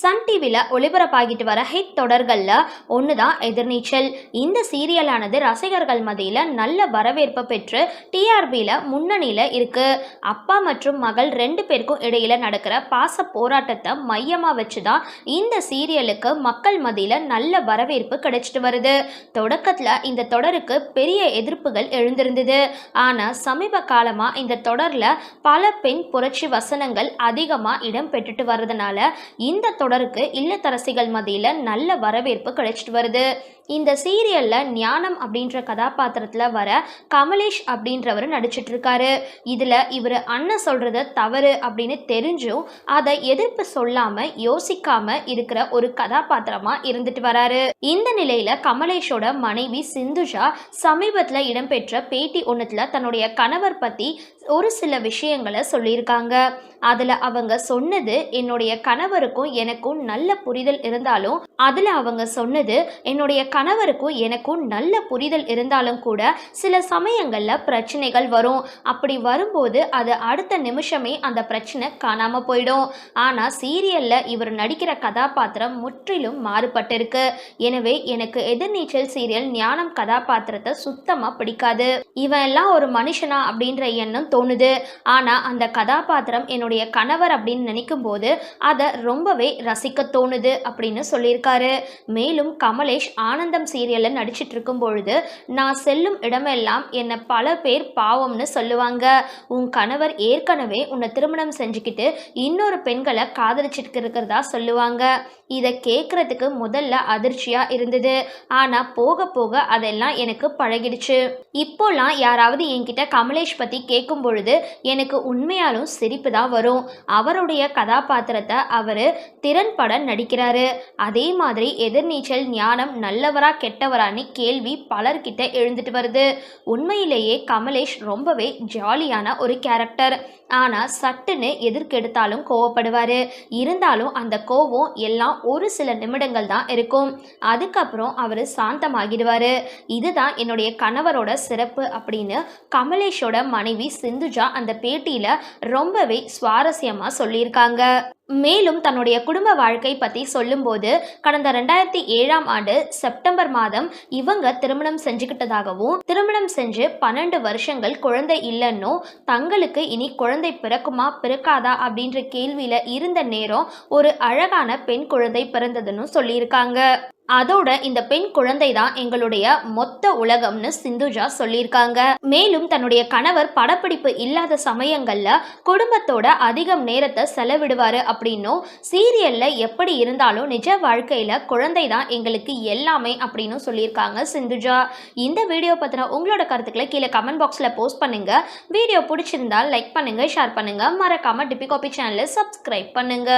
Sun டிவியில் ஒளிபரப்பாகிட்டு வர hit தொடர்களில் ஒன்று தான் எதிர்நீச்சல். இந்த சீரியலானது ரசிகர்கள் மத்தியில் நல்ல வரவேற்பை பெற்று டிஆர்பியில் முன்னணியில் இருக்குது அப்பா மற்றும் மகள் ரெண்டு பேருக்கும் இடையில் நடக்கிற பாச போராட்டத்தை மையமாக வச்சு தான் இந்த சீரியலுக்கு மக்கள் மத்தியில் நல்ல வரவேற்பு கிடைச்சிட்டு வருது. தொடக்கத்தில் இந்த தொடருக்கு பெரிய எதிர்ப்புகள் எழுந்திருந்தது. ஆனால் சமீப காலமாக இந்த தொடரில் பல பெண் புரட்சி வசனங்கள் அதிகமாக இடம் பெற்றுட்டு வர்றதுனால இந்த தொடருக்கு இல்லத்தரசிகள் மத்தியில் நல்ல வரவேற்பு கிடைச்சிட்டு வருது. இந்த சீரியலில் ஞானம் அப்படின்ற கதாபாத்திரத்தில் வர கமலேஷ் அப்படின்றவர் நடிச்சிட்டு இருக்காரு. இதில் இவர் அண்ணன் சொல்கிறத தவறு அப்படின்னு தெரிஞ்சும் அதை எதிர்ப்பு சொல்லாமல் யோசிக்காமல் இருக்கிற ஒரு கதாபாத்திரமாக இருந்துட்டு வராரு. இந்த நிலையில் கமலேஷோட மனைவி சிந்துஜா சமீபத்தில் இடம்பெற்ற பேட்டி ஒன்றுத்தில் தன்னுடைய கணவர் பற்றி ஒரு சில விஷயங்களை சொல்லியிருக்காங்க. அதில் அவங்க சொன்னது என்னுடைய கணவருக்கும் எனக்கும் நல்ல புரிதல் இருந்தாலும் அதில் அவங்க சொன்னது என்னுடைய கணவருக்கும் எனக்கும் நல்ல புரிதல் இருந்தாலும் கூட சில சமயங்களில் பிரச்சனைகள் வரும். அப்படி வரும்போது அது அடுத்த நிமிஷமே அந்த பிரச்சனை காணாமல் போயிடும். ஆனால் சீரியலில் இவர் நடிக்கிற கதாபாத்திரம் முற்றிலும் மாறுபட்டிருக்கு. எனவே எனக்கு எதிர்நீச்சல் சீரியல் ஞானம் கதாபாத்திரத்தை சுத்தமாக பிடிக்காது. இவன் எல்லாம் ஒரு மனுஷனா அப்படின்ற எண்ணம் தோணுது. ஆனால் அந்த கதாபாத்திரம் என்னுடைய கணவர் அப்படின்னு நினைக்கும் போது அதை ரொம்பவே ரசிக்க தோணுது அப்படின்னு சொல்லியிருக்காரு. மேலும் கமலேஷ் ஆனந்தம் சீரியலில் நடிச்சிட்டு இருக்கும் பொழுது நான் செல்லும் இடமெல்லாம் என்னை பல பேர் பாவம்னு சொல்லுவாங்க. உன் கணவர் ஏற்கனவே உன்னை திருமணம் செஞ்சுக்கிட்டு இன்னொரு பெண்களை காதலிச்சிட்டு இருக்கிறதா சொல்லுவாங்க. இதை கேட்குறதுக்கு முதல்ல அதிர்ச்சியாக இருந்தது. ஆனால் போக போக அதெல்லாம் எனக்கு பழகிடுச்சு. இப்போலாம் யாராவது என்கிட்ட கமலேஷ் பற்றி கேட்கும் பொழுது எனக்கு உண்மையாலும் சிரிப்பு தான் வரும். அவருடைய கதாபாத்திரத்தை அவர் திறன்பட நடிக்கிறாரு. அதே மாதிரி எதிர்நீச்சல் ஞானம் நல்லவரா கெட்டவரான்னு கேள்வி பலர்கிட்ட எழுந்துட்டு வருது. உண்மையிலேயே கமலேஷ் ரொம்பவே ஜாலியான ஒரு கேரக்டர். ஆனால் சட்டுன்னு எதிர்க்கெடுத்தாலும் கோவப்படுவார். இருந்தாலும் அந்த கோவம் எல்லாம் ஒரு சில நிமிடங்கள் தான் இருக்கும். அதுக்கப்புறம் அவர் சாந்தமாகிடுவார். இதுதான் என்னுடைய கணவரோட சிறப்பு அப்படின்னு கமலேஷோட மனைவி சிந்துஜா அந்த பேட்டியில் ரொம்பவே சுவாரஸ்யமாக சொல்லியிருக்காங்க. மேலும் தன்னுடைய குடும்ப வாழ்க்கை பற்றி சொல்லும்போது கடந்த ரெண்டாயிரத்தி ஏழாம் ஆண்டு செப்டம்பர் மாதம் இவங்க திருமணம் செஞ்சுக்கிட்டதாகவும் திருமணம் செஞ்சு பன்னெண்டு வருஷங்கள் குழந்தை இல்லைன்னும் தங்களுக்கு இனி குழந்தை பிறக்குமா பிறக்காதா அப்படின்ற கேள்வியில் இருந்த நேரம் ஒரு அழகான பெண் குழந்தை பிறந்ததுன்னு சொல்லியிருக்காங்க. அதோட இந்த பெண் குழந்தை தான் எங்களுடைய மொத்த உலகம்னு சிந்துஜா சொல்லியிருக்காங்க. மேலும் தன்னுடைய கணவர் படப்பிடிப்பு இல்லாத சமயங்கள்ல குடும்பத்தோட அதிகம் நேரத்தை செலவிடுவாரு அப்படின்னும் சீரியல்ல எப்படி இருந்தாலும் நிஜ வாழ்க்கையில குழந்தை தான் எங்களுக்கு எல்லாமே அப்படின்னு சொல்லியிருக்காங்க சிந்துஜா. இந்த வீடியோ பத்தின உங்களோட கருத்துக்களை கீழே கமெண்ட் பாக்ஸ்ல போஸ்ட் பண்ணுங்க. வீடியோ பிடிச்சிருந்தா லைக் பண்ணுங்க ஷேர் பண்ணுங்க. மறக்காம டிபி காபி சேனலை சப்ஸ்கிரைப் பண்ணுங்க.